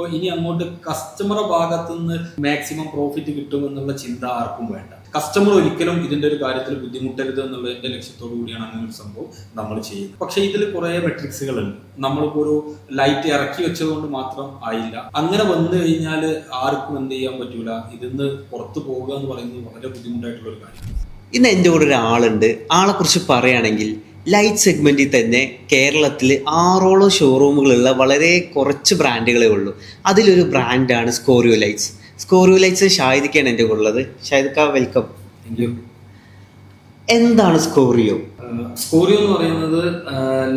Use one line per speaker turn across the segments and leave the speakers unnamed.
ഇപ്പോൾ ഇനി അങ്ങോട്ട് കസ്റ്റമറുടെ ഭാഗത്തു നിന്ന് മാക്സിമം പ്രോഫിറ്റ് കിട്ടുമെന്നുള്ള ചിന്ത ആർക്കും വേണ്ട. കസ്റ്റമർ ഒരിക്കലും ഇതിന്റെ ഒരു കാര്യത്തിൽ ബുദ്ധിമുട്ടരുത് എന്നുള്ളതിന്റെ ലക്ഷ്യത്തോടു കൂടിയാണ് അങ്ങനെ ഒരു സംഭവം നമ്മൾ ചെയ്യുന്നത്. പക്ഷേ ഇതിൽ കുറെ മെട്രിക്സുകളുണ്ട് നമ്മളിപ്പോൾ ഒരു ലൈറ്റ് ഇറക്കി വെച്ചതുകൊണ്ട് മാത്രം ആയില്ല. അങ്ങനെ വന്നു കഴിഞ്ഞാൽ ആർക്കും എന്ത് ചെയ്യാൻ പറ്റൂല. ഇതിന്ന് പുറത്തു പോകുക എന്ന് പറയുന്നത് വളരെ ബുദ്ധിമുട്ടായിട്ടുള്ള ഒരു കാര്യമാണ്.
ഇന്ന് എന്റെ കൂടെ ഒരാളുണ്ട്. ആളെ കുറിച്ച് പറയുകയാണെങ്കിൽ ലൈറ്റ് സെഗ്മെന്റിൽ തന്നെ കേരളത്തിൽ ആറോളം ഷോറൂമുകളുള്ള വളരെ കുറച്ച് ബ്രാൻഡുകളേ ഉള്ളൂ. അതിലൊരു ബ്രാൻഡാണ് സ്കോറിയോ ലൈറ്റ്സ് സ്കോറിയോ ലൈറ്റ്സ് ഷാഹിദിക്കാണ് എന്റെ ഉള്ളത്. ഷാഹിദിക്ക വെൽക്കം
താങ്ക് യു
എന്താണ് സ്കോറിയോ
സ്കോറിയോ എന്ന് പറയുന്നത്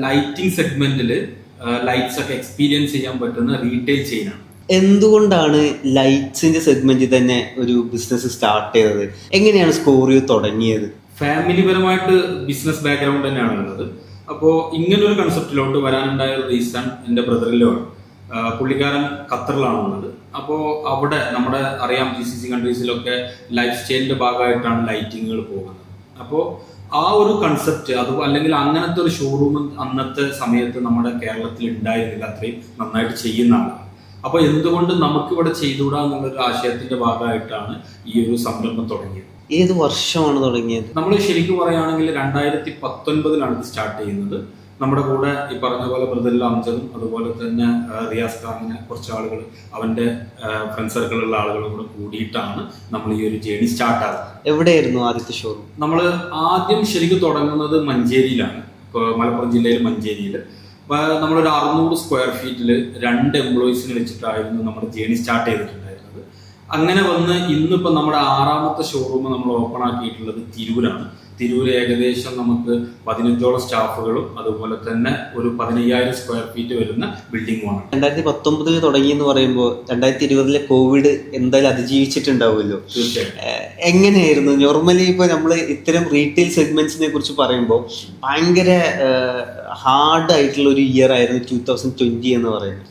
ലൈറ്റിംഗ് സെഗ്മെന്റിൽ ലൈറ്റ്സ് ഒക്കെ എക്സ്പീരിയൻസ് ചെയ്യാൻ പറ്റുന്ന റീറ്റെയിൽ ചെയിനാണ്
എന്തുകൊണ്ടാണ് ലൈറ്റ്സിന്റെ സെഗ്മെന്റിൽ തന്നെ ഒരു ബിസിനസ് സ്റ്റാർട്ട് ചെയ്തത്? എങ്ങനെയാണ് സ്കോറിയോ തുടങ്ങിയത്?
ഫാമിലി പരമായിട്ട് ബിസിനസ് ബാക്ക്ഗ്രൗണ്ട് തന്നെയാണ് ഉള്ളത്. അപ്പോൾ ഇങ്ങനൊരു കൺസെപ്റ്റിലോട്ട് വരാനുണ്ടായ റീസൺ എന്റെ ആണ്. പുള്ളിക്കാരൻ ഖത്തറിലാണ് ഉള്ളത്. അപ്പോൾ അവിടെ നമ്മുടെ അറിയാം ജി സി സി കൺട്രീസിലൊക്കെ ലൈഫ് സ്റ്റൈലിന്റെ ഭാഗമായിട്ടാണ് ലൈറ്റിങ്ങുകൾ പോകുന്നത്. അപ്പോൾ ആ ഒരു കൺസെപ്റ്റ് അത് അല്ലെങ്കിൽ അങ്ങനത്തെ ഒരു ഷോറൂം അന്നത്തെ സമയത്ത് നമ്മുടെ കേരളത്തിൽ ഉണ്ടായിരുന്നില്ല. അത്രയും നന്നായിട്ട് ചെയ്യുന്ന ആളാണ്. അപ്പോൾ എന്തുകൊണ്ട് നമുക്കിവിടെ ചെയ്തുകൂടാ എന്നുള്ളൊരു ആശയത്തിന്റെ ഭാഗമായിട്ടാണ് ഈ ഒരു സംരംഭം തുടങ്ങിയത്?
ഏത് വർഷമാണ് തുടങ്ങിയത്?
നമ്മൾ ശരിക്കും പറയുകയാണെങ്കിൽ രണ്ടായിരത്തി പത്തൊൻപതിലാണ് ഇത് സ്റ്റാർട്ട് ചെയ്യുന്നത്. നമ്മുടെ കൂടെ ഈ പറഞ്ഞ പോലെ ബ്രദറിൽ അംജദും അതുപോലെ തന്നെ റിയാസ് ഖാനിനെ കുറച്ച് ആളുകൾ അവന്റെ ഫ്രണ്ട് സർക്കിളിലുള്ള ആളുകളും കൂടെ കൂടിയിട്ടാണ് നമ്മൾ ഈ ഒരു ജേണി സ്റ്റാർട്ട് ആകുന്നത്
എവിടെയായിരുന്നു ആദ്യത്തെ ഷോറൂം
നമ്മൾ ആദ്യം ശരിക്കും തുടങ്ങുന്നത് മഞ്ചേരിയിലാണ്. മലപ്പുറം ജില്ലയിൽ മഞ്ചേരിയിൽ നമ്മളൊരു അറുന്നൂറ് സ്ക്വയർ ഫീറ്റിൽ രണ്ട് എംപ്ലോയീസിനെ വെച്ചിട്ടായിരുന്നു നമ്മുടെ ജേണി സ്റ്റാർട്ട് ചെയ്തിട്ടുണ്ടായിരുന്നത്. അങ്ങനെ വന്ന് ഇന്നിപ്പോ നമ്മുടെ ആറാമത്തെ ഷോറൂം നമ്മൾ ഓപ്പൺ ആക്കിയിട്ടുള്ളത് തിരൂരാണ്. തിരൂർ ഏകദേശം നമുക്ക് പതിനഞ്ചോളം സ്റ്റാഫുകളും അതുപോലെ തന്നെ ഒരു പതിനയ്യായിരം സ്ക്വയർ ഫീറ്റ് വരുന്ന ബിൽഡിംഗുമാണ്
രണ്ടായിരത്തി പത്തൊമ്പതിൽ തുടങ്ങി എന്ന് പറയുമ്പോൾ രണ്ടായിരത്തി ഇരുപതിലെ കോവിഡ് എന്തായാലും അതിജീവിച്ചിട്ടുണ്ടാവുമല്ലോ. എങ്ങനെയായിരുന്നു? നോർമലി ഇപ്പോൾ നമ്മൾ ഇത്തരം റീറ്റെയിൽ സെഗ്മെന്റ്സിനെ കുറിച്ച് പറയുമ്പോൾ ഭയങ്കര ഹാർഡ് ആയിട്ടുള്ള ഒരു ഇയർ ആയിരുന്നു ടൂ തൗസൻഡ് ട്വന്റി എന്ന് പറയുന്നത്.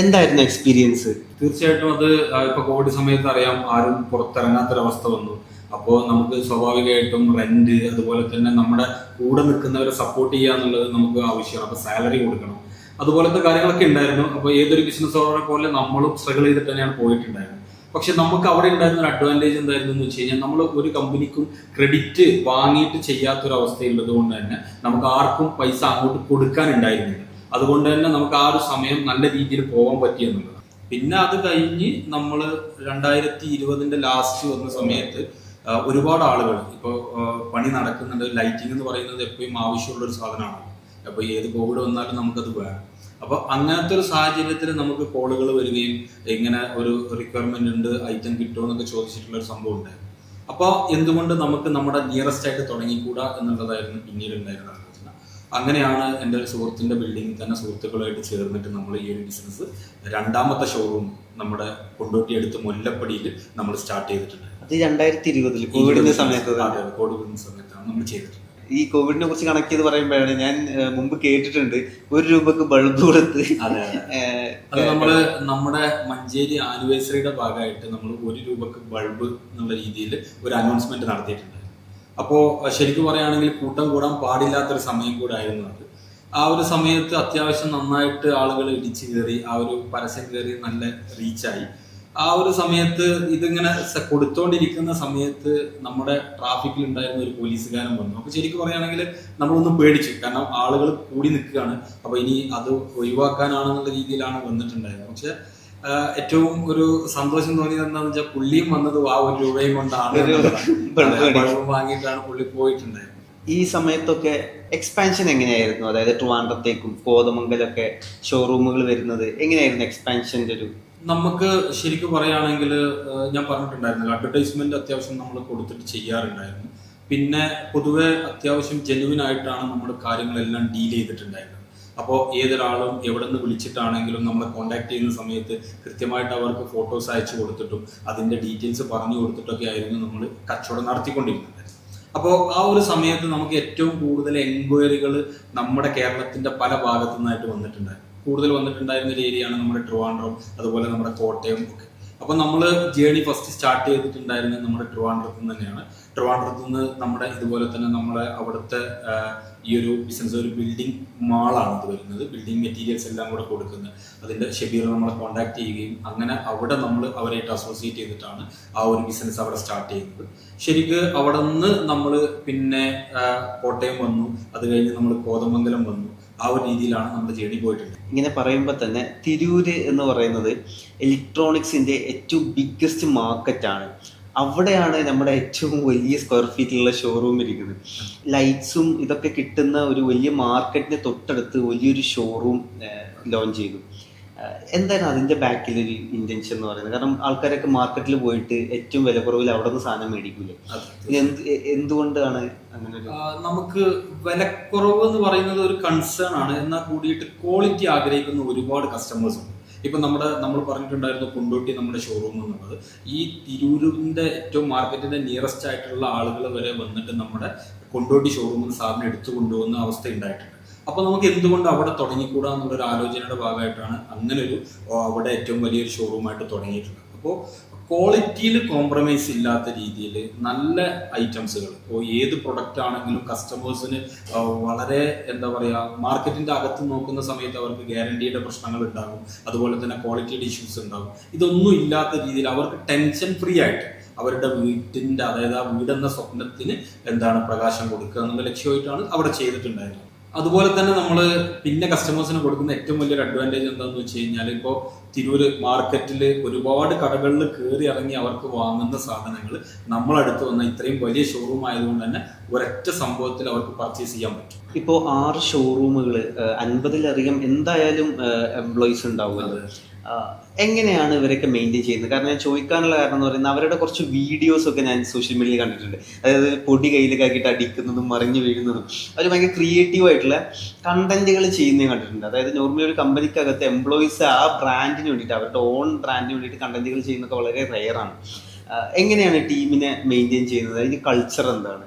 എന്തായിരുന്നു എക്സ്പീരിയൻസ്
തീർച്ചയായിട്ടും അത് ഇപ്പൊ കോവിഡ് സമയത്ത് അറിയാം ആരും പുറത്തിറങ്ങാത്തൊരവസ്ഥ വന്നു. അപ്പോൾ നമുക്ക് സ്വാഭാവികമായിട്ടും റെന്റ് അതുപോലെ തന്നെ നമ്മുടെ കൂടെ നിൽക്കുന്നവരെ സപ്പോർട്ട് ചെയ്യുക എന്നുള്ളത് നമുക്ക് ആവശ്യമാണ്. അപ്പൊ സാലറി കൊടുക്കണം. അതുപോലത്തെ കാര്യങ്ങളൊക്കെ ഉണ്ടായിരുന്നു. അപ്പോൾ ഏതൊരു ബിസിനസ് ഓണറെ പോലെ നമ്മളും സ്ട്രഗിൾ ചെയ്തിട്ട് തന്നെയാണ് പോയിട്ടുണ്ടായിരുന്നത്. പക്ഷെ നമുക്ക് അവിടെ ഉണ്ടായിരുന്ന ഒരു അഡ്വാന്റേജ് എന്തായിരുന്നു എന്ന് വെച്ച് കഴിഞ്ഞാൽ നമ്മൾ ഒരു കമ്പനിക്കും ക്രെഡിറ്റ് വാങ്ങിയിട്ട് ചെയ്യാത്തൊരു അവസ്ഥയുള്ളത് കൊണ്ട് തന്നെ നമുക്ക് ആർക്കും പൈസ അങ്ങോട്ട് കൊടുക്കാൻ ഉണ്ടായിരുന്നില്ല അതുകൊണ്ട് തന്നെ നമുക്ക് ആ ഒരു സമയം നല്ല രീതിയിൽ പോകാൻ പറ്റിയെന്നുള്ളത്. പിന്നെ അത് കഴിഞ്ഞ് നമ്മൾ രണ്ടായിരത്തി ഇരുപതിന്റെ ലാസ്റ്റ് വന്ന സമയത്ത് ഒരുപാട് ആളുകൾ ഇപ്പോൾ പണി നടക്കുന്നുണ്ട്. ലൈറ്റിംഗ് എന്ന് പറയുന്നത് എപ്പോഴും ആവശ്യമുള്ള ഒരു സാധനമാണ്. അപ്പോൾ ഏത് കോവിഡ് വന്നാലും നമുക്കത് വേണം. അപ്പോൾ അങ്ങനത്തെ ഒരു സാഹചര്യത്തിൽ നമുക്ക് കോളുകൾ വരികയും ഇങ്ങനെ ഒരു റിക്വയർമെന്റ് ഉണ്ട് ഐറ്റം കിട്ടുമോ എന്നൊക്കെ ചോദിച്ചിട്ടുള്ള ഒരു സംഭവം ഉണ്ടായിരുന്നു. അപ്പോൾ എന്തുകൊണ്ട് നമുക്ക് നമ്മുടെ നിയറസ്റ്റ് ആയിട്ട് തുടങ്ങിക്കൂടാ എന്നുള്ളതായിരുന്നു പിന്നീട് ഉണ്ടായിരുന്ന ആലോചന അങ്ങനെയാണ് എന്റെ ഒരു സുഹൃത്തിന്റെ ബിൽഡിങ്ങിൽ തന്നെ സുഹൃത്തുക്കളുമായിട്ട് ചേർന്നിട്ട് നമ്മൾ ഈ ഒരു ബിസിനസ് രണ്ടാമത്തെ ഷോറൂം നമ്മുടെ കൊണ്ടോട്ടി അടുത്ത് മുല്ലപ്പടിയിൽ നമ്മൾ സ്റ്റാർട്ട് ചെയ്തിട്ടുണ്ട്.
അത് രണ്ടായിരത്തി ഇരുപതിൽ കോവിഡിന്റെ സമയത്ത്.
കോവിഡിന്റെ സമയത്താണ് നമ്മൾ ചെയ്തിട്ടുള്ളത്.
ഈ കോവിഡിനെ കുറിച്ച് കണക്ട് ചെയ്ത് പറയുമ്പോഴാണ് ഞാൻ മുമ്പ് കേട്ടിട്ടുണ്ട്. ഒരു രൂപക്ക് ബൾബ് കൊടുത്ത്
അത് നമ്മൾ നമ്മുടെ മഞ്ചേരി ആനിവേഴ്സറിയുടെ ഭാഗമായിട്ട് നമ്മൾ ഒരു രൂപക്ക് ബൾബ് എന്നുള്ള രീതിയിൽ ഒരു അനൗൺസ്മെന്റ് നടത്തിയിട്ടുണ്ട്. അപ്പോൾ ശരിക്കും പറയുകയാണെങ്കിൽ കൂട്ടം കൂടാൻ പാടില്ലാത്തൊരു സമയം കൂടെ ആയിരുന്നു അത്. ആ ഒരു സമയത്ത് അത്യാവശ്യം നന്നായിട്ട് ആളുകൾ ഇടിച്ചു കയറി ആ ഒരു പരസ്യം കയറി നല്ല റീച്ചായി ആ ഒരു സമയത്ത് ഇതിങ്ങനെ കൊടുത്തോണ്ടിരിക്കുന്ന സമയത്ത് നമ്മുടെ ട്രാഫിക്കിൽ ഉണ്ടായിരുന്ന ഒരു പോലീസുകാരൻ വന്നു. അപ്പൊ ശരിക്കും പറയുകയാണെങ്കിൽ നമ്മളൊന്ന് പേടിച്ചു. കാരണം ആളുകൾ കൂടി നിൽക്കുകയാണ്. അപ്പൊ ഇനി അത് ഒഴിവാക്കാനാണെന്നുള്ള രീതിയിലാണ് വന്നിട്ടുണ്ടായിരുന്നത്. പക്ഷെ ഏറ്റവും ഒരു സന്തോഷം തോന്നിയത് എന്താണെന്ന് വെച്ചാൽ പുള്ളിയും വന്നത് ആ ഒരു രൂപയും കൊണ്ടാണ് വാങ്ങിയിട്ടാണ് പുള്ളി പോയിട്ടുണ്ടായിരുന്നത്.
ഈ സമയത്തൊക്കെ എക്സ്പാൻഷൻ എങ്ങനെയായിരുന്നു? അതായത് ട്രിവാൻഡ്രത്തേക്കും കോതമംഗലൊക്കെ ഷോറൂമുകൾ വരുന്നത് എങ്ങനെയായിരുന്നു എക്സ്പാൻഷന്റെ ഒരു
നമുക്ക് ശരിക്കും പറയുകയാണെങ്കിൽ ഞാൻ പറഞ്ഞിട്ടുണ്ടായിരുന്നു അഡ്വർടൈസ്മെന്റ് അത്യാവശ്യം നമ്മൾ കൊടുത്തിട്ട് ചെയ്യാറുണ്ടായിരുന്നു. പിന്നെ പൊതുവെ അത്യാവശ്യം ജെനുവിൻ ആയിട്ടാണ് നമ്മൾ കാര്യങ്ങളെല്ലാം ഡീൽ ചെയ്തിട്ടുണ്ടായിരുന്നത്. അപ്പോൾ ഏതൊരാളും എവിടെ നിന്ന് വിളിച്ചിട്ടാണെങ്കിലും നമ്മളെ കോൺടാക്ട് ചെയ്യുന്ന സമയത്ത് കൃത്യമായിട്ട് അവർക്ക് ഫോട്ടോസ് അയച്ചു കൊടുത്തിട്ടും അതിന്റെ ഡീറ്റെയിൽസ് പറഞ്ഞു കൊടുത്തിട്ടൊക്കെ ആയിരുന്നു നമ്മൾ കച്ചവടം നടത്തിക്കൊണ്ടിരുന്നത്. അപ്പോൾ ആ ഒരു സമയത്ത് നമുക്ക് ഏറ്റവും കൂടുതൽ എൻക്വയറികൾ നമ്മുടെ കേരളത്തിന്റെ പല ഭാഗത്തു നിന്നായിട്ട് വന്നിട്ടുണ്ടായിരുന്നു കൂടുതൽ വന്നിട്ടുണ്ടായിരുന്ന ഒരു ഏരിയയാണ് നമ്മുടെ ട്രിവാൻഡ്രം അതുപോലെ നമ്മുടെ കോട്ടയം ഒക്കെ. അപ്പോൾ നമ്മൾ ജേണി ഫസ്റ്റ് സ്റ്റാർട്ട് ചെയ്തിട്ടുണ്ടായിരുന്നത് നമ്മുടെ ട്രിവാൻഡ്രത്തിൽ തന്നെയാണ്. ട്രിവാൻഡ്രത്ത് നിന്ന് നമ്മുടെ ഇതുപോലെ തന്നെ നമ്മുടെ അവിടുത്തെ ഈ ഒരു ബിസിനസ് ഒരു ബിൽഡിംഗ് മാളാണ് അത് വരുന്നത്. ബിൽഡിംഗ് മെറ്റീരിയൽസ് എല്ലാം കൂടെ കൊടുക്കുന്നത്. അതിന്റെ ഷെബീർ നമ്മളെ കോൺടാക്ട് ചെയ്യുകയും അങ്ങനെ അവിടെ നമ്മൾ അവരായിട്ട് അസോസിയേറ്റ് ചെയ്തിട്ടാണ് ആ ഒരു ബിസിനസ് അവിടെ സ്റ്റാർട്ട് ചെയ്യുന്നത്. ശരിക്ക് അവിടെ നിന്ന് നമ്മൾ പിന്നെ കോട്ടയം വന്നു. അത് കഴിഞ്ഞ് നമ്മൾ കോതമംഗലം വന്നു. ആ ഒരു രീതിയിലാണ് നമ്മുടെ ജേണി പോയിട്ടുണ്ട്.
ഇങ്ങനെ പറയുമ്പോൾ തന്നെ തിരൂര് എന്ന് പറയുന്നത് ഇലക്ട്രോണിക്സിന്റെ ഏറ്റവും ബിഗ്ഗസ്റ്റ് മാർക്കറ്റാണ് അവിടെയാണ് നമ്മുടെ ഏറ്റവും വലിയ സ്ക്വയർ ഫീറ്റിലുള്ള ഷോറൂം ഇരിക്കുന്നത്. ലൈറ്റ്സും ഇതൊക്കെ കിട്ടുന്ന ഒരു വലിയ മാർക്കറ്റിന് തൊട്ടടുത്ത് വലിയൊരു ഷോറൂം ലോഞ്ച് ചെയ്തു. എന്തായിരുന്നു അതിന്റെ ബാക്കിൽ ഒരു ഇന്റൻഷൻ എന്ന് പറയുന്നത്. കാരണം ആൾക്കാരൊക്കെ മാർക്കറ്റിൽ പോയിട്ട് ഏറ്റവും വില കുറവിൽ അവിടെ നിന്ന് സാധനം മേടിക്കൂലേ? എന്ത് എന്തുകൊണ്ടാണ് അങ്ങനെ
നമുക്ക് വിലക്കുറവ് എന്ന് പറയുന്നത് ഒരു കൺസേൺ ആണ്. എന്നാൽ കൂടിയിട്ട് ക്വാളിറ്റി ആഗ്രഹിക്കുന്ന ഒരുപാട് കസ്റ്റമേഴ്സ് ഉണ്ട്. ഇപ്പൊ നമ്മുടെ നമ്മൾ പറഞ്ഞിട്ടുണ്ടായിരുന്നു കൊണ്ടോട്ടി നമ്മുടെ ഷോറൂം എന്നുള്ളത്. ഈ തിരൂരിന്റെ ഏറ്റവും മാർക്കറ്റിന്റെ നിയറസ്റ്റ് ആയിട്ടുള്ള ആളുകൾ വരെ വന്നിട്ട് നമ്മുടെ കൊണ്ടോട്ടി ഷോറൂമിൽ സാധനം എടുത്തു കൊണ്ടുപോകുന്ന അവസ്ഥ ഉണ്ടായിട്ടുണ്ട് അപ്പൊ നമുക്ക് എന്തുകൊണ്ട് അവിടെ തുടങ്ങിക്കൂടാ എന്നുള്ളൊരു ആലോചനയുടെ ഭാഗമായിട്ടാണ് അങ്ങനെ ഒരു അവിടെ ഏറ്റവും വലിയൊരു ഷോറൂമായിട്ട് തുടങ്ങിയിട്ടുള്ളത്. അപ്പോൾ ക്വാളിറ്റിയിൽ കോംപ്രമൈസ് ഇല്ലാത്ത രീതിയിൽ നല്ല ഐറ്റംസുകൾ ഇപ്പോൾ ഏത് പ്രൊഡക്റ്റ് ആണെങ്കിലും കസ്റ്റമേഴ്സിന് വളരെ എന്താ പറയുക മാർക്കറ്റിന്റെ അകത്ത് നോക്കുന്ന സമയത്ത് അവർക്ക് ഗ്യാരണ്ടിയുടെ പ്രശ്നങ്ങൾ ഉണ്ടാകും. അതുപോലെ തന്നെ ക്വാളിറ്റിയുടെ ഇഷ്യൂസ് ഉണ്ടാകും. ഇതൊന്നും ഇല്ലാത്ത രീതിയിൽ അവർക്ക് ടെൻഷൻ ഫ്രീ ആയിട്ട് അവരുടെ വീട്ടിന്റെ അതായത് ആ വീടെന്ന സ്വപ്നത്തിന് എന്താണ് പ്രകാശം കൊടുക്കുക എന്നുള്ള ലക്ഷ്യമായിട്ടാണ് അവിടെ ചെയ്തിട്ടുണ്ടായിരുന്നത്. അതുപോലെ തന്നെ നമ്മൾ പിന്നെ കസ്റ്റമേഴ്സിന് കൊടുക്കുന്ന ഏറ്റവും വലിയൊരു അഡ്വാന്റേജ് എന്താണെന്ന് വെച്ച് കഴിഞ്ഞാൽ ഇപ്പോൾ തിരൂര് മാർക്കറ്റിൽ ഒരുപാട് കടകളിൽ കയറി ഇറങ്ങി അവർക്ക് വാങ്ങുന്ന സാധനങ്ങൾ നമ്മളടുത്ത് വന്ന ഇത്രയും വലിയ ഷോറൂം ആയതുകൊണ്ട് തന്നെ ഒരൊറ്റ സംഭവത്തിൽ അവർക്ക് പർച്ചേസ് ചെയ്യാൻ പറ്റും.
ഇപ്പോൾ ആറ് ഷോറൂമുകൾ അൻപതിലധികം എന്തായാലും എംപ്ലോയീസ് ഉണ്ടാവുമല്ലോ. ആ, എങ്ങനെയാണ് ഇവരൊക്കെ മെയിന്റെയിൻ ചെയ്യുന്നത്? കാരണം ഞാൻ ചോദിക്കാനുള്ള കാരണം എന്ന് പറയുന്നത് അവരുടെ കുറച്ച് വീഡിയോസ് ഒക്കെ ഞാൻ സോഷ്യൽ മീഡിയയിൽ കണ്ടിട്ടുണ്ട്. അതായത് പൊടി കയ്യിലൊക്കെ ആക്കിയിട്ട് അടിക്കുന്നതും മറിഞ്ഞു വീഴുന്നതും. അവർ ഭയങ്കര ക്രിയേറ്റീവ് ആയിട്ടുള്ള കണ്ടന്റുകൾ ചെയ്യുന്നത് കണ്ടിട്ടുണ്ട്. അതായത് നോർമലി ഒരു കമ്പനിക്കകത്ത് എംപ്ലോയീസ് ആ ബ്രാൻഡിന് വേണ്ടിയിട്ട് അവരുടെ ഓൺ ബ്രാൻഡിന് വേണ്ടിയിട്ട് കണ്ടന്റുകൾ ചെയ്യുന്നൊക്കെ വളരെ റെയറാണ് എങ്ങനെയാണ് ടീമിനെ മെയിന്റെയിൻ ചെയ്യുന്നത്? അതിന്റെ കൾച്ചർ എന്താണ്?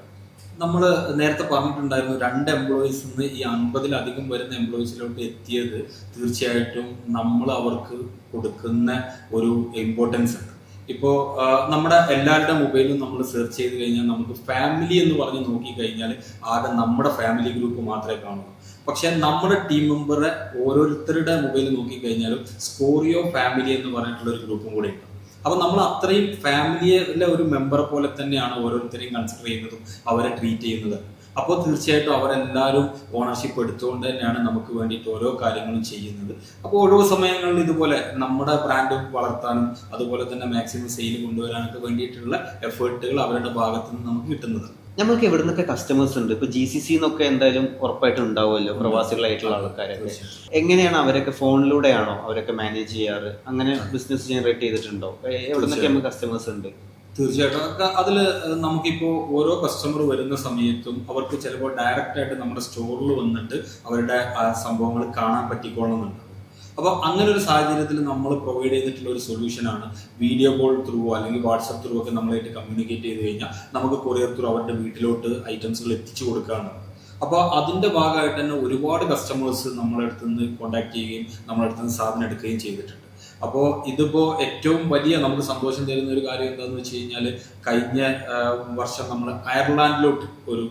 നമ്മൾ നേരത്തെ പറഞ്ഞിട്ടുണ്ടായിരുന്നു രണ്ട് എംപ്ലോയീസ് നിന്ന് ഈ അൻപതിലധികം വരുന്ന എംപ്ലോയീസിലോട്ട് എത്തിയത് തീർച്ചയായിട്ടും നമ്മൾ അവർക്ക് കൊടുക്കുന്ന ഒരു ഇമ്പോർട്ടൻസ് ഉണ്ട് ഇപ്പോൾ നമ്മുടെ എല്ലാവരുടെ മൊബൈലും നമ്മൾ സെർച്ച് ചെയ്ത് കഴിഞ്ഞാൽ നമുക്ക് ഫാമിലി എന്ന് പറഞ്ഞ് നോക്കിക്കഴിഞ്ഞാൽ ആകെ നമ്മുടെ ഫാമിലി ഗ്രൂപ്പ് മാത്രമേ കാണുള്ളൂ. പക്ഷെ നമ്മുടെ ടീം മെമ്പറെ ഓരോരുത്തരുടെ മൊബൈൽ നോക്കിക്കഴിഞ്ഞാലും സ്കോറിയോ ഫാമിലി എന്ന് പറഞ്ഞിട്ടുള്ള ഒരു ഗ്രൂപ്പും കൂടെ ഉണ്ട്. അപ്പൊ നമ്മൾ അത്രയും ഫാമിലിയിലെ ഒരു മെമ്പർ പോലെ തന്നെയാണ് ഓരോരുത്തരെയും കൺസിഡർ ചെയ്യുന്നതും അവരെ ട്രീറ്റ് ചെയ്യുന്നത്. അപ്പോൾ തീർച്ചയായിട്ടും അവരെല്ലാവരും ഓണർഷിപ്പ് എടുത്തുകൊണ്ട് തന്നെയാണ് നമുക്ക് വേണ്ടിയിട്ട് ഓരോ കാര്യങ്ങളും ചെയ്യുന്നത്. അപ്പോൾ ഓരോ സമയങ്ങളിൽ ഇതുപോലെ നമ്മുടെ ബ്രാൻഡ് വളർത്താനും അതുപോലെ തന്നെ മാക്സിമം സെയിൽ കൊണ്ടുവരാനൊക്കെ വേണ്ടിയിട്ടുള്ള എഫേർട്ടുകൾ അവരുടെ ഭാഗത്തുനിന്ന് നമുക്ക് കിട്ടുന്നത്
നമ്മൾക്ക് എവിടെ നിന്നൊക്കെ കസ്റ്റമേഴ്സ് ഉണ്ട്. ഇപ്പൊ ജി സി സി എന്നൊക്കെ എന്തായാലും ഉറപ്പായിട്ടും ഉണ്ടാവുമല്ലോ പ്രവാസികളായിട്ടുള്ള ആൾക്കാരൊക്കെ എങ്ങനെയാണ് അവരൊക്കെ ഫോണിലൂടെയാണോ അവരൊക്കെ മാനേജ് ചെയ്യാറ്? അങ്ങനെ ബിസിനസ് ജനറേറ്റ് ചെയ്തിട്ടുണ്ടോ? എവിടുന്നൊക്കെ എവിടെ നിന്നൊക്കെ നമുക്ക് കസ്റ്റമേഴ്സ് ഉണ്ട്?
തീർച്ചയായിട്ടും. അതൊക്കെ നമുക്കിപ്പോൾ നമുക്കിപ്പോ ഓരോ കസ്റ്റമർ വരുന്ന സമയത്തും അവർക്ക് ചിലപ്പോൾ ഡയറക്റ്റ് ആയിട്ട് നമ്മുടെ സ്റ്റോറിൽ വന്നിട്ട് അവരുടെ സംഭവങ്ങൾ കാണാൻ പറ്റിക്കോളണമെന്നുണ്ട് അപ്പോൾ അങ്ങനെ ഒരു സാഹചര്യത്തിൽ നമ്മൾ പ്രൊവൈഡ് ചെയ്തിട്ടുള്ള ഒരു സൊല്യൂഷനാണ് വീഡിയോ കോൾ ത്രൂ അല്ലെങ്കിൽ വാട്സപ്പ് ത്രൂ ഒക്കെ നമ്മളായിട്ട് കമ്മ്യൂണിക്കേറ്റ് ചെയ്ത് കഴിഞ്ഞാൽ നമുക്ക് കൊറിയർ ത്രൂ അവരുടെ വീട്ടിലോട്ട് ഐറ്റംസുകൾ എത്തിച്ചു കൊടുക്കുകയാണ് അപ്പോൾ അതിന്റെ ഭാഗമായിട്ട് തന്നെ ഒരുപാട് കസ്റ്റമേഴ്സ് നമ്മളെ അടുത്ത് നിന്ന് കോൺടാക്ട് ചെയ്യുകയും നമ്മളെ അടുത്ത് നിന്ന് സാധനം എടുക്കുകയും ചെയ്തിട്ടുണ്ട്. അപ്പോൾ ഇതിപ്പോ ഏറ്റവും വലിയ നമുക്ക് സന്തോഷം തരുന്ന ഒരു കാര്യം എന്താണെന്ന് വെച്ച് കഴിഞ്ഞാൽ കഴിഞ്ഞ വർഷം നമ്മൾ അയർലാൻഡിലോട്ട് ഒരു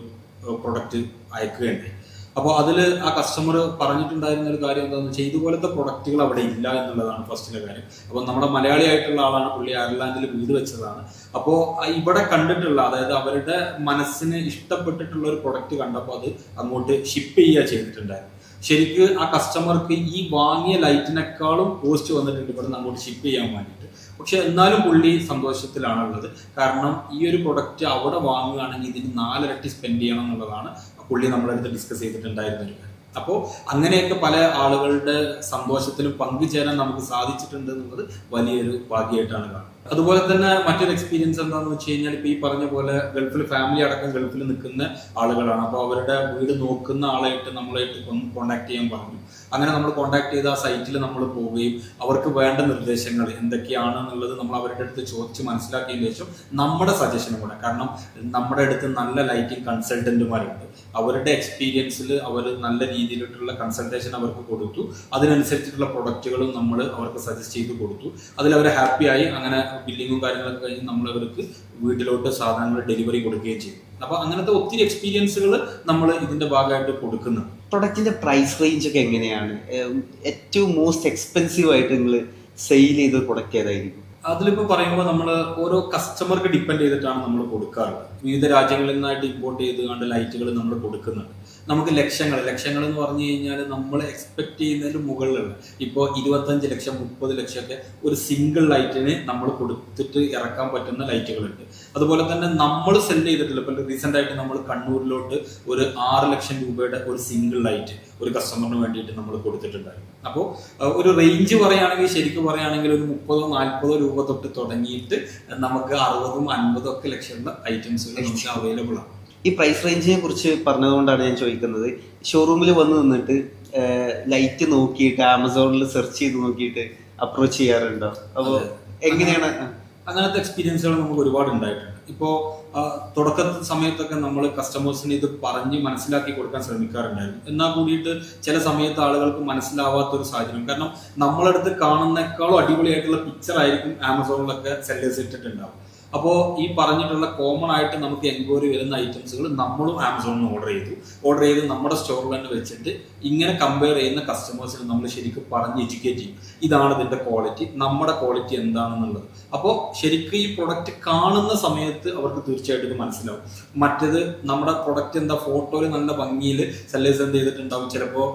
പ്രൊഡക്റ്റ് അയക്കുകയുണ്ടായി. അപ്പോൾ അതിൽ ആ കസ്റ്റമർ പറഞ്ഞിട്ടുണ്ടായിരുന്ന ഒരു കാര്യം എന്താണെന്ന് വെച്ചാൽ ഇതുപോലത്തെ പ്രൊഡക്റ്റുകൾ അവിടെ ഇല്ല എന്നുള്ളതാണ് ഫസ്റ്റിലെ കാര്യം. അപ്പോൾ നമ്മുടെ മലയാളി ആയിട്ടുള്ള ആളാണ് പുള്ളി അയർലാൻഡിൽ വീട് വെച്ചതാണ്. അപ്പോൾ ഇവിടെ കണ്ടിട്ടുള്ള അതായത് അവരുടെ മനസ്സിന് ഇഷ്ടപ്പെട്ടിട്ടുള്ള ഒരു പ്രൊഡക്റ്റ് കണ്ടപ്പോൾ അത് അങ്ങോട്ട് ഷിപ്പ് ചെയ്യുക ചെയ്തിട്ടുണ്ടായിരുന്നു. ശരിക്ക് ആ കസ്റ്റമർക്ക് ഈ വാങ്ങിയ ലൈറ്റിനേക്കാളും പോസ്റ്റ് വന്നിട്ടുണ്ട് ഇവിടെ അങ്ങോട്ട് ഷിപ്പ് ചെയ്യാൻ വേണ്ടിയിട്ട്. പക്ഷെ എന്നാലും പുള്ളി സന്തോഷത്തിലാണുള്ളത്. കാരണം ഈ ഒരു പ്രൊഡക്റ്റ് അവിടെ വാങ്ങുകയാണെങ്കിൽ ഇതിന് നാലിരട്ടി സ്പെൻഡ് ചെയ്യണം എന്നുള്ളതാണ് പുള്ളി നമ്മുടെ അടുത്ത് ഡിസ്കസ് ചെയ്തിട്ടുണ്ടായിരുന്ന ഒരു അപ്പോൾ അങ്ങനെയൊക്കെ പല ആളുകളുടെ സന്തോഷത്തിലും പങ്കുചേരാൻ നമുക്ക് സാധിച്ചിട്ടുണ്ട് എന്നുള്ളത് വലിയൊരു ഭാഗ്യമായിട്ടാണ് കാണുന്നത്. അതുപോലെ തന്നെ മറ്റൊരു എക്സ്പീരിയൻസ് എന്താണെന്ന് വെച്ച് കഴിഞ്ഞാൽ ഇപ്പൊ ഈ പറഞ്ഞ പോലെ ഗൾഫിൽ ഫാമിലി അടക്കം ഗൾഫിൽ നിൽക്കുന്ന ആളുകളാണ്. അപ്പോൾ അവരുടെ വീട് നോക്കുന്ന ആളായിട്ട് നമ്മളായിട്ട് കോണ്ടാക്ട് ചെയ്യാൻ പറഞ്ഞു. അങ്ങനെ നമ്മൾ കോണ്ടാക്ട് ചെയ്ത ആ സൈറ്റിൽ നമ്മൾ പോവുകയും അവർക്ക് വേണ്ട നിർദ്ദേശങ്ങൾ എന്തൊക്കെയാണ് എന്നുള്ളത് നമ്മൾ അവരുടെ അടുത്ത് ചോദിച്ച് മനസ്സിലാക്കിയതിന് ശേഷം നമ്മുടെ സജഷനും കൂടെ. കാരണം നമ്മുടെ അടുത്ത് നല്ല ലൈറ്റിംഗ് കൺസൾട്ടന്റുമാരുണ്ട് അവരുടെ എക്സ്പീരിയൻസിൽ അവർ നല്ല രീതിയിലുള്ള കൺസൾട്ടേഷൻ അവർക്ക് കൊടുത്തു. അതിനനുസരിച്ചിട്ടുള്ള പ്രൊഡക്റ്റുകളും നമ്മൾ അവർക്ക് സജസ്റ്റ് ചെയ്ത് കൊടുത്തു. അതിൽ അവർ ഹാപ്പിയായി അങ്ങനെ ബില്ലിങ്ങും കാര്യങ്ങളൊക്കെ കഴിഞ്ഞ് നമ്മൾ അവർക്ക് വീട്ടിലോട്ട് സാധനങ്ങൾ ഡെലിവറി കൊടുക്കുകയും ചെയ്യും. അപ്പൊ അങ്ങനത്തെ ഒത്തിരി എക്സ്പീരിയൻസുകൾ നമ്മൾ ഇതിന്റെ ഭാഗമായിട്ട് കൊടുക്കുന്നു.
പ്രൊഡക്റ്റിന്റെ പ്രൈസ് റേഞ്ച് ഒക്കെ എങ്ങനെയാണ്? ഏറ്റവും മോസ്റ്റ് എക്സ്പെൻസീവ് ആയിട്ട് നിങ്ങൾ സെയിൽ ചെയ്ത പ്രൊഡക്റ്റ് ഏതായിരിക്കും
അതിലിപ്പോൾ പറയുമ്പോൾ നമ്മൾ ഓരോ കസ്റ്റമർക്ക് ഡിപ്പെൻഡ് ചെയ്തിട്ടാണ് നമ്മൾ കൊടുക്കാറ്. വിവിധ രാജ്യങ്ങളിൽ നിന്നായിട്ട് ഇമ്പോർട്ട് ചെയ്ത് കണ്ട് ലൈറ്റുകൾ നമ്മൾ കൊടുക്കുന്നുണ്ട്. നമുക്ക് ലക്ഷങ്ങൾ ലക്ഷങ്ങൾ എന്ന് പറഞ്ഞു കഴിഞ്ഞാൽ നമ്മൾ എക്സ്പെക്ട് ചെയ്യുന്നതിന് മുകളിലുള്ള ഇപ്പോൾ ഇരുപത്തഞ്ച് ലക്ഷം മുപ്പത് ലക്ഷമൊക്കെ ഒരു സിംഗിൾ ലൈറ്റിന് നമ്മൾ കൊടുത്തിട്ട് ഇറക്കാൻ പറ്റുന്ന ലൈറ്റുകളുണ്ട് അതുപോലെ തന്നെ നമ്മൾ സെൻഡ് ചെയ്തിട്ടുള്ള ഇപ്പോൾ റീസെന്റ് ആയിട്ട് നമ്മൾ കണ്ണൂരിലോട്ട് ഒരു ആറ് ലക്ഷം രൂപയുടെ ഒരു സിംഗിൾ ലൈറ്റ് ഒരു കസ്റ്റമറിന് വേണ്ടിയിട്ട് നമ്മൾ കൊടുത്തിട്ടുണ്ടായിരുന്നു. അപ്പോൾ ഒരു റേഞ്ച് പറയുകയാണെങ്കിൽ ശരിക്കും പറയുകയാണെങ്കിൽ ഒരു മുപ്പതോ നാൽപ്പതോ രൂപ തൊട്ട് തുടങ്ങിയിട്ട് നമുക്ക് അറുപതും അൻപതും ഒക്കെ ലക്ഷമുള്ള ഐറ്റംസുകൾ നമുക്ക് അവൈലബിൾ ആണ്.
ഈ പ്രൈസ് റേഞ്ചിനെ കുറിച്ച് പറഞ്ഞതുകൊണ്ടാണ് ഞാൻ ചോദിക്കുന്നത്. ഷോറൂമിൽ വന്ന് നിന്നിട്ട് ലൈറ്റ് നോക്കിയിട്ട് ആമസോണിൽ സെർച്ച് ചെയ്ത് നോക്കിയിട്ട് അപ്രോച്ച് ചെയ്യാറുണ്ടോ? അപ്പോൾ. എങ്ങനെയാണ്?
അങ്ങനത്തെ എക്സ്പീരിയൻസുകൾ നമുക്ക് ഒരുപാട് ഉണ്ടായിട്ടുണ്ട്. ഇപ്പോൾ തുടക്ക സമയത്തൊക്കെ നമ്മൾ കസ്റ്റമേഴ്സിന് ഇത് പറഞ്ഞ് മനസ്സിലാക്കി കൊടുക്കാൻ ശ്രമിക്കാറുണ്ടായിരുന്നു. എന്നാൽ കൂടിയിട്ട് ചില സമയത്ത് ആളുകൾക്ക് മനസ്സിലാവാത്ത ഒരു സാഹചര്യം. കാരണം നമ്മളടുത്ത് കാണുന്നേക്കാളും അടിപൊളിയായിട്ടുള്ള പിക്ചർ ആയിരിക്കും ആമസോണിലൊക്കെ സെല്ലേഴ്സ് ഇട്ടിട്ടുണ്ടാവും അപ്പോൾ ഈ പറഞ്ഞിട്ടുള്ള കോമൺ ആയിട്ട് നമുക്ക് എൻക്വയറി വരുന്ന ഐറ്റംസുകൾ നമ്മളും ആമസോണിൽ ഓർഡർ ചെയ്തു. ഓർഡർ ചെയ്ത് നമ്മുടെ സ്റ്റോറിൽ തന്നെ വെച്ചിട്ട് ഇങ്ങനെ കമ്പയർ ചെയ്യുന്ന കസ്റ്റമേഴ്സിന് നമ്മൾ ശരിക്കും പറഞ്ഞ് എഡ്യൂക്കേറ്റ് ചെയ്യും. ഇതാണ് ഇതിന്റെ ക്വാളിറ്റി നമ്മുടെ ക്വാളിറ്റി എന്താണെന്നുള്ളത്. അപ്പോൾ ശരിക്കും ഈ പ്രൊഡക്റ്റ് കാണുന്ന സമയത്ത് അവർക്ക് തീർച്ചയായിട്ടും ഇത് മനസ്സിലാവും. മറ്റേത് നമ്മുടെ പ്രൊഡക്റ്റ് എന്താ ഫോട്ടോയിൽ നല്ല ഭംഗിയിൽ സെല്ലേഴ്സ് എന്ത് ചെയ്തിട്ടുണ്ടാവും? ചിലപ്പോൾ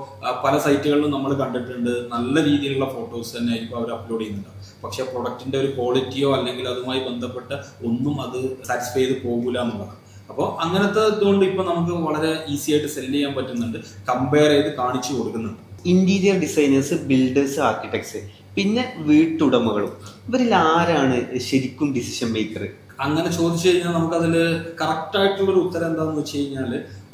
പല സൈറ്റുകളിലും നമ്മൾ കണ്ടിട്ടുണ്ട് നല്ല രീതിയിലുള്ള ഫോട്ടോസ് തന്നെ ആയിരിക്കും അവർ അപ്ലോഡ് ചെയ്യുന്നുണ്ടാവും. പക്ഷേ പ്രൊഡക്റ്റിന്റെ ഒരു ക്വാളിറ്റിയോ അല്ലെങ്കിൽ അതുമായി ബന്ധപ്പെട്ട ഒന്നും അത് സാറ്റിസ്ഫൈ ചെയ്ത് പോകൂല എന്നുള്ളതാണ് അപ്പോൾ അങ്ങനത്തെ ഇതുകൊണ്ട് ഇപ്പൊ നമുക്ക് വളരെ ഈസി ആയിട്ട് സെൽ ചെയ്യാൻ പറ്റുന്നുണ്ട് കമ്പയർ ചെയ്ത് കാണിച്ചു കൊടുക്കുന്നുണ്ട്.
ഇന്റീരിയർ ഡിസൈനേഴ്സ് ബിൽഡേഴ്സ് ആർക്കിടെക്ട്സ് പിന്നെ വീട്ടുടമകളും ഇവരിൽ ആരാണ് ശരിക്കും ഡിസിഷൻ മേക്കർ
അങ്ങനെ ചോദിച്ചു കഴിഞ്ഞാൽ നമുക്കതിൽ കറക്റ്റ് ആയിട്ടുള്ളൊരു ഉത്തരം എന്താണെന്ന് വെച്ച് കഴിഞ്ഞാൽ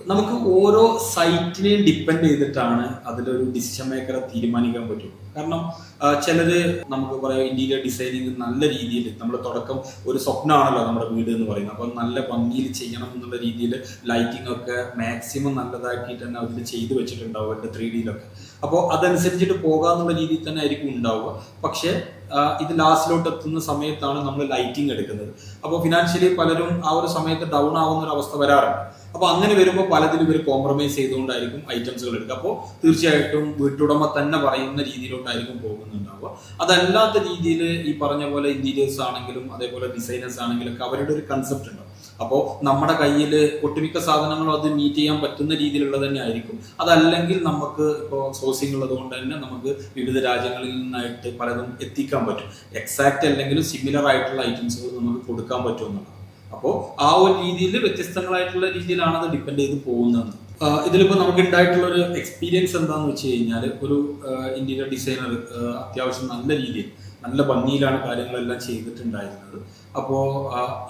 നമുക്ക് ഓരോ സൈറ്റിനെയും ഡിപ്പെൻഡ് ചെയ്തിട്ടാണ് അതിലൊരു ഡിസിഷൻ മേക്കറെ തീരുമാനിക്കാൻ പറ്റും. കാരണം ചിലര് നമുക്ക് പറയാം ഇന്റീരിയർ ഡിസൈനിങ് നല്ല രീതിയിൽ നമ്മൾ തുടക്കം ഒരു സ്വപ്നമാണല്ലോ നമ്മുടെ വീട് എന്ന് പറയുന്നത്. അപ്പം നല്ല ഭംഗിയിൽ ചെയ്യണം എന്നുള്ള രീതിയിൽ ലൈറ്റിംഗ് ഒക്കെ മാക്സിമം നല്ലതാക്കിയിട്ട് തന്നെ അതിൽ ചെയ്തു വെച്ചിട്ടുണ്ടാവും അവരുടെ ത്രീ ഡിയിലൊക്കെ അപ്പോൾ അതനുസരിച്ചിട്ട് പോകാന്നുള്ള രീതിയിൽ തന്നെ ആയിരിക്കും ഉണ്ടാവുക. പക്ഷേ ഇത് ലാസ്റ്റിലോട്ട് എത്തുന്ന സമയത്താണ് നമ്മൾ ലൈറ്റിംഗ് എടുക്കുന്നത്. അപ്പോൾ ഫിനാൻഷ്യലി പലരും ആ ഒരു സമയത്ത് ഡൗൺ ആവുന്ന ഒരു അവസ്ഥ വരാറുണ്ട്. അപ്പോൾ അങ്ങനെ വരുമ്പോൾ പലതിലും ഇവർ കോംപ്രമൈസ് ചെയ്തുകൊണ്ടായിരിക്കും ഐറ്റംസുകൾ എടുക്കുക. അപ്പോൾ തീർച്ചയായിട്ടും വീട്ടുടമ തന്നെ പറയുന്ന രീതിയിലോട്ടായിരിക്കും പോകുന്നുണ്ടാവുക. അതല്ലാത്ത രീതിയിൽ ഈ പറഞ്ഞ പോലെ ഇന്റീരിയേഴ്സ് ആണെങ്കിലും അതേപോലെ ഡിസൈനേഴ്സ് ആണെങ്കിലും ഒക്കെ അവരുടെ ഒരു കൺസെപ്റ്റ് ഉണ്ടാവും അപ്പോൾ നമ്മുടെ കയ്യിൽ ഒട്ടുമിക്ക സാധനങ്ങളും അത് മീറ്റ് ചെയ്യാൻ പറ്റുന്ന രീതിയിലുള്ളത് തന്നെ ആയിരിക്കും. അതല്ലെങ്കിൽ നമുക്ക് ഇപ്പോൾ സോഴ്സിംഗ് ഉള്ളത് കൊണ്ട് തന്നെ നമുക്ക് വിവിധ രാജ്യങ്ങളിൽ നിന്നായിട്ട് പലതും എത്തിക്കാൻ പറ്റും. എക്സാക്റ്റ് അല്ലെങ്കിലും സിമിലർ ആയിട്ടുള്ള ഐറ്റംസ് നമുക്ക് കൊടുക്കാൻ പറ്റുമെന്നുള്ളതാണ്. അപ്പോൾ ആ ഒരു രീതിയിൽ വ്യത്യസ്തങ്ങളായിട്ടുള്ള രീതിയിലാണ് അത് ഡിപ്പെൻഡ് ചെയ്ത് പോകുന്നത്. ഇതിലിപ്പോൾ നമുക്ക് ഉണ്ടായിട്ടുള്ള ഒരു എക്സ്പീരിയൻസ് എന്താണെന്ന് വെച്ച് കഴിഞ്ഞാൽ ഒരു ഇന്റീരിയർ ഡിസൈനർ അത്യാവശ്യം നല്ല രീതിയിൽ നല്ല ഭംഗിയിലാണ് കാര്യങ്ങളെല്ലാം ചെയ്തിട്ടുണ്ടായിരുന്നത്. അപ്പോൾ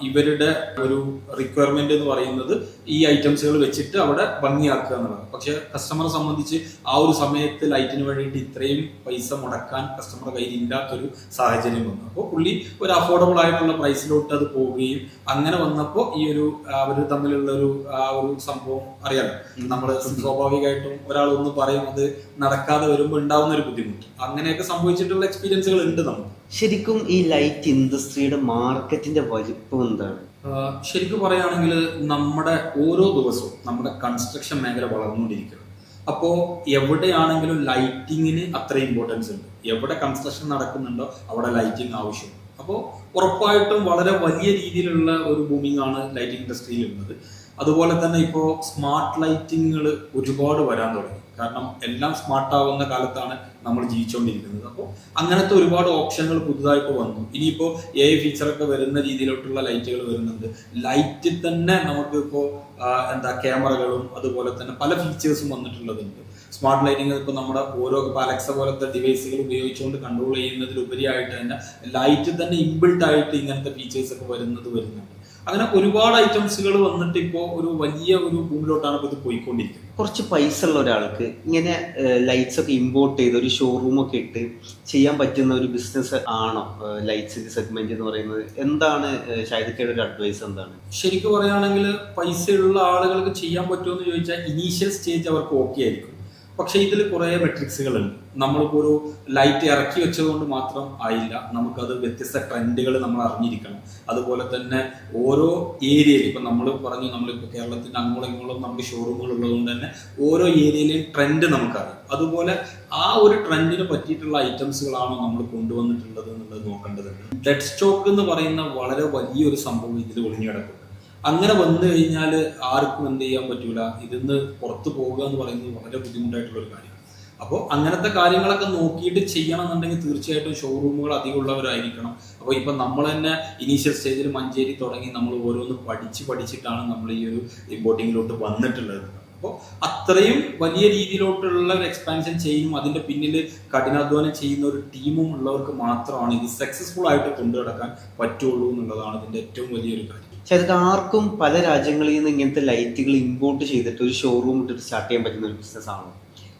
ഇവരുടെ ഒരു റിക്വയർമെന്റ് എന്ന് പറയുന്നത് ഈ ഐറ്റംസുകൾ വെച്ചിട്ട് അവിടെ ഭംഗിയാക്കുക എന്നുള്ളത് പക്ഷെ കസ്റ്റമറെ സംബന്ധിച്ച് ആ ഒരു സമയത്ത് ലൈറ്റിന് വേണ്ടിയിട്ട് ഇത്രയും പൈസ മുടക്കാൻ കസ്റ്റമറുടെ കയ്യിൽ ഇല്ലാത്തൊരു സാഹചര്യം വന്നു. അപ്പോൾ പുള്ളി ഒരു അഫോർഡബിൾ ആയിട്ടുള്ള പ്രൈസിലോട്ട് അത് പോവുകയും അങ്ങനെ വന്നപ്പോൾ ഈ ഒരു അവർ തമ്മിലുള്ള ഒരു ആ ഒരു സംഭവം അറിയാലോ? നമ്മൾ സ്വാഭാവികമായിട്ടും ഒരാൾ ഒന്ന് പറയും അത് നടക്കാതെ വരുമ്പോൾ ഉണ്ടാവുന്ന ഒരു ബുദ്ധിമുട്ട്. അങ്ങനെയൊക്കെ സംഭവിച്ചിട്ടുള്ള എക്സ്പീരിയൻസുകൾ ഉണ്ട് നമുക്ക്.
ശരിക്കും ഈ ലൈറ്റ് ഇൻഡസ്ട്രിയുടെ മാർക്കറ്റിന്റെ വലിപ്പം എന്താണ്?
ശരിക്കും പറയുകയാണെങ്കിൽ നമ്മുടെ ഓരോ ദിവസവും നമ്മുടെ കൺസ്ട്രക്ഷൻ മേഖല വളർന്നുകൊണ്ടിരിക്കുന്നത് അപ്പോൾ എവിടെയാണെങ്കിലും ലൈറ്റിങ്ങിന് അത്ര ഇമ്പോർട്ടൻസ് ഉണ്ട്. എവിടെ കൺസ്ട്രക്ഷൻ നടക്കുന്നുണ്ടോ അവിടെ ലൈറ്റിംഗ് ആവശ്യം അപ്പോൾ ഉറപ്പായിട്ടും വളരെ വലിയ രീതിയിലുള്ള ഒരു ബൂമിംഗ് ആണ് ലൈറ്റിംഗ് ഇൻഡസ്ട്രിയിൽ ഉള്ളത്. അതുപോലെ തന്നെ ഇപ്പോൾ സ്മാർട്ട് ലൈറ്റിങ്ങുകൾ ഒരുപാട് വരാൻ തുടങ്ങി. കാരണം എല്ലാം സ്മാർട്ട് ആവുന്ന കാലത്താണ് നമ്മൾ ജീവിച്ചുകൊണ്ടിരിക്കുന്നത് അപ്പോൾ അങ്ങനത്തെ ഒരുപാട് ഓപ്ഷനുകൾ പുതുതായിട്ട് വന്നു. ഇനിയിപ്പോൾ എ ഐ ഫീച്ചറൊക്കെ വരുന്ന രീതിയിലോട്ടുള്ള ലൈറ്റുകൾ വരുന്നുണ്ട്. ലൈറ്റിൽ തന്നെ നമുക്ക് ഇപ്പോൾ എന്താ ക്യാമറകളും അതുപോലെ തന്നെ പല ഫീച്ചേഴ്സും വന്നിട്ടുള്ളതുണ്ട്. സ്മാർട്ട് ലൈറ്റിംഗ് ഇപ്പോൾ നമ്മുടെ ഓരോ അലക്സ പോലത്തെ ഡിവൈസുകൾ ഉപയോഗിച്ചുകൊണ്ട് കൺട്രോൾ ചെയ്യുന്നതിലുപരിയായിട്ട് തന്നെ ലൈറ്റിൽ തന്നെ ഇൻബിൾട്ട് ആയിട്ട് ഇങ്ങനത്തെ ഫീച്ചേഴ്സ് ഒക്കെ വരുന്നത് വരുന്നുണ്ട്. അങ്ങനെ ഒരുപാട് ഐറ്റംസുകൾ വന്നിട്ട് ഇപ്പോൾ ഒരു വലിയ ഒരു ഭൂമിയിലോട്ടാണ് ഇപ്പോൾ ഇത് പോയിക്കൊണ്ടിരിക്കുന്നത്.
കുറച്ച് പൈസ ഉള്ള ഒരാൾക്ക് ഇങ്ങനെ ലൈറ്റ്സ് ഒക്കെ ഇമ്പോർട്ട് ചെയ്ത് ഒരു ഷോറൂം ഒക്കെ ഇട്ട് ചെയ്യാൻ പറ്റുന്ന ഒരു ബിസിനസ് ആണോ ലൈറ്റ്സിന്റെ സെഗ്മെന്റ് എന്ന് പറയുന്നത്? എന്താണ് ഷാഹിദക്കയുടെ ഒരു അഡ്വൈസ് എന്താണ്?
ശരിക്കും പറയുകയാണെങ്കിൽ പൈസയുള്ള ആളുകൾക്ക് ചെയ്യാൻ പറ്റുമോ എന്ന് ചോദിച്ചാൽ ഇനീഷ്യൽ സ്റ്റേജ് അവർക്ക് ഓക്കെ ആയിരിക്കും. പക്ഷെ ഇതിൽ കുറേ മെട്രിക്സുകളുണ്ട് നമ്മളിപ്പോൾ ഒരു ലൈറ്റ് ഇറക്കി വെച്ചതുകൊണ്ട് മാത്രം ആയില്ല. നമുക്കത് വ്യത്യസ്ത ട്രെൻഡുകൾ നമ്മൾ അറിഞ്ഞിരിക്കണം. അതുപോലെ തന്നെ ഓരോ ഏരിയയിൽ ഇപ്പം നമ്മൾ പറഞ്ഞു നമ്മളിപ്പോൾ കേരളത്തിന്റെ അങ്ങോളം ഇങ്ങോളം നമുക്ക് ഷോറൂമുകൾ ഉള്ളതുകൊണ്ട് തന്നെ ഓരോ ഏരിയയിലെയും ട്രെൻഡ് നമുക്കറിയാം. അതുപോലെ ആ ഒരു ട്രെൻഡിന് പറ്റിയിട്ടുള്ള ഐറ്റംസുകളാണോ നമ്മൾ കൊണ്ടുവന്നിട്ടുള്ളത് എന്നുള്ളത് നോക്കേണ്ടതുണ്ട്. ഡെഡ് സ്റ്റോക്ക് എന്ന് പറയുന്ന വളരെ വലിയൊരു സംഭവം ഇതിൽ ഒളിഞ്ഞു കിടക്കും അങ്ങനെ വന്നു കഴിഞ്ഞാൽ ആർക്കും എന്ത് ചെയ്യാൻ പറ്റൂല. ഇതിന്ന് പുറത്തു പോവുക എന്ന് പറയുന്നത് വളരെ ബുദ്ധിമുട്ടായിട്ടുള്ള ഒരു കാര്യമാണ് അപ്പോൾ അങ്ങനത്തെ കാര്യങ്ങളൊക്കെ നോക്കിയിട്ട് ചെയ്യണം എന്നുണ്ടെങ്കിൽ തീർച്ചയായിട്ടും ഷോറൂമുകൾ അധികം ഉള്ളവരായിരിക്കണം അപ്പോൾ ഇപ്പം നമ്മൾ തന്നെ ഇനീഷ്യൽ സ്റ്റേജിൽ മഞ്ചേരി തുടങ്ങി നമ്മൾ ഓരോന്ന് പഠിച്ച് പഠിച്ചിട്ടാണ് നമ്മൾ ഈ ഒരു ഇമ്പോർട്ടിങ്ങിലോട്ട് വന്നിട്ടുള്ളത്. അപ്പോൾ അത്രയും വലിയ രീതിയിലോട്ടുള്ള ഒരു എക്സ്പാൻഷൻ ചെയ്യും അതിന്റെ പിന്നിൽ കഠിനാധ്വാനം ചെയ്യുന്ന ഒരു ടീമും ഉള്ളവർക്ക് മാത്രമാണ് ഇത് സക്സസ്ഫുൾ ആയിട്ട് കൊണ്ടു പറ്റുള്ളൂ എന്നുള്ളതാണ് ഇതിന്റെ ഏറ്റവും വലിയൊരു കാര്യം.
ഷാഹിദക്ക ആർക്കും പല രാജ്യങ്ങളിൽ നിന്ന് ഇങ്ങനത്തെ ലൈറ്റുകൾ ഇമ്പോർട്ട് ചെയ്തിട്ട് ഒരു ഷോറൂം ഇട്ടിട്ട് സ്റ്റാർട്ട് ചെയ്യാൻ പറ്റുന്ന ഒരു ബിസിനസ് ആണോ.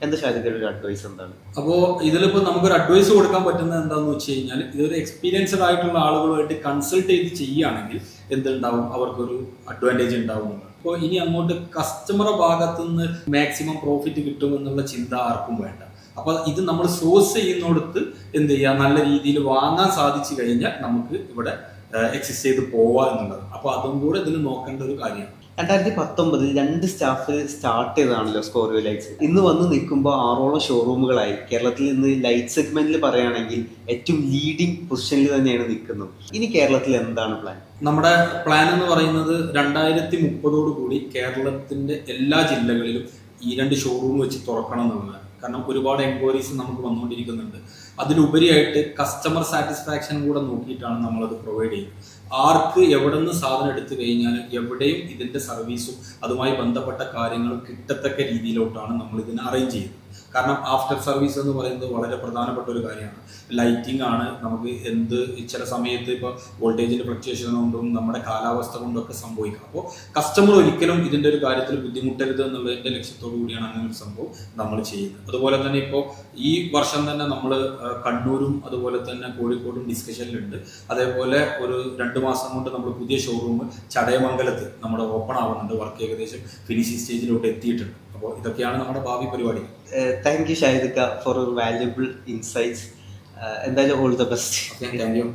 എന്താ ഷാഹിദക്കയുടെ ഒരു അഡ്വൈസ് എന്താണ്?
അപ്പോൾ ഇതിലിപ്പോ നമുക്കൊരു അഡ്വൈസ് കൊടുക്കാൻ പറ്റുന്നത് എന്താന്ന് വെച്ച് കഴിഞ്ഞാൽ ഇതൊരു എക്സ്പീരിയൻസ്ഡ് ആയിട്ടുള്ള ആളുകളുമായിട്ട് കൺസൾട്ട് ചെയ്ത് ചെയ്യുകയാണെങ്കിൽ എന്തുണ്ടാവും? അവർക്കൊരു അഡ്വാന്റേജ് ഉണ്ടാവും. അപ്പോൾ ഇനി അങ്ങോട്ട് കസ്റ്റമറുടെ ഭാഗത്തു നിന്ന് മാക്സിമം പ്രോഫിറ്റ് കിട്ടുമെന്നുള്ള ചിന്ത ആർക്കും വേണ്ട. അപ്പോൾ ഇത് നമ്മൾ സോഴ്സ് ചെയ്യുന്നിടത്ത് എന്ത് ചെയ്യുക നല്ല രീതിയിൽ വാങ്ങാൻ സാധിച്ചു കഴിഞ്ഞാൽ നമുക്ക് ഇവിടെ എക്സിസ്റ്റ് ചെയ്ത് പോവാ എന്നുള്ളത്. അപ്പൊ അതും കൂടെ ഇതിൽ നോക്കേണ്ട ഒരു കാര്യമാണ്.
രണ്ടായിരത്തി പത്തൊമ്പതിൽ രണ്ട് സ്റ്റാഫ് സ്റ്റാർട്ട് ചെയ്തതാണല്ലോ സ്കോറിയോ ലൈറ്റ്സ് ഇന്ന് വന്ന് നിൽക്കുമ്പോൾ ആറോളം ഷോറൂമുകളായി കേരളത്തിൽ നിന്ന് ലൈറ്റ് സെഗ്മെന്റിൽ പറയുകയാണെങ്കിൽ ഏറ്റവും ലീഡിംഗ് പൊസിഷനിൽ തന്നെയാണ് നിൽക്കുന്നത്. ഇനി കേരളത്തിൽ എന്താണ് പ്ലാൻ
നമ്മുടെ പ്ലാൻ എന്ന് പറയുന്നത് രണ്ടായിരത്തി മുപ്പതോടു കൂടി കേരളത്തിന്റെ എല്ലാ ജില്ലകളിലും ഈ രണ്ട് ഷോറൂം വെച്ച് തുറക്കണം എന്നുള്ളതാണ്. കാരണം ഒരുപാട് എൻക്വയറീസ് നമുക്ക് വന്നുകൊണ്ടിരിക്കുന്നുണ്ട്. അതിലുപരിയായിട്ട് കസ്റ്റമർ സാറ്റിസ്ഫാക്ഷൻ കൂടെ നോക്കിയിട്ടാണ് നമ്മളത് പ്രൊവൈഡ് ചെയ്യുന്നത്. ആർക്ക് എവിടെ നിന്ന് സാധനം എടുത്തു കഴിഞ്ഞാൽ എവിടെയും ഇതിന്റെ സർവീസും അതുമായി ബന്ധപ്പെട്ട കാര്യങ്ങളും കിട്ടത്തക്ക രീതിയിലോട്ടാണ് നമ്മൾ ഇതിനെ അറേഞ്ച് ചെയ്യുന്നത്. കാരണം ആഫ്റ്റർ സർവീസ് എന്ന് പറയുന്നത് വളരെ പ്രധാനപ്പെട്ട ഒരു കാര്യമാണ്. ലൈറ്റിംഗ് ആണ് നമുക്ക് എന്ത് ചില സമയത്ത് ഇപ്പോൾ വോൾട്ടേജിന്റെ ഫ്ലക്ച്വേഷൻ കൊണ്ടും നമ്മുടെ കാലാവസ്ഥ കൊണ്ടൊക്കെ സംഭവിക്കാം. അപ്പോൾ കസ്റ്റമർ ഒരിക്കലും ഇതിന്റെ ഒരു കാര്യത്തിൽ ബുദ്ധിമുട്ടരുത് എന്നുള്ളതിന്റെ ലക്ഷ്യത്തോടു കൂടിയാണ് അങ്ങനെ ഒരു സംഭവം നമ്മൾ ചെയ്യുന്നത്. അതുപോലെ തന്നെ ഇപ്പോൾ ഈ വർഷം തന്നെ നമ്മൾ കണ്ണൂരും അതുപോലെ തന്നെ കോഴിക്കോടും ഡിസ്കഷനിലുണ്ട് അതേപോലെ ഒരു രണ്ട് മാസം കൊണ്ട് നമ്മൾ പുതിയ ഷോറൂം ചടയമംഗലത്ത് നമ്മുടെ ഓപ്പൺ ആവുന്നുണ്ട്. വർക്ക് ഏകദേശം ഫിനിഷിംഗ് സ്റ്റേജിലോട്ട് എത്തിയിട്ടുണ്ട്. അപ്പോൾ ഇതൊക്കെയാണ് നമ്മുടെ ഭാവി പരിപാടി
താങ്ക് യു ഷാഹിദക്ക ഫോർ വാല്യുബിൾ ഇൻസൈറ്റ്സ് എന്തായാലും all the best
thank you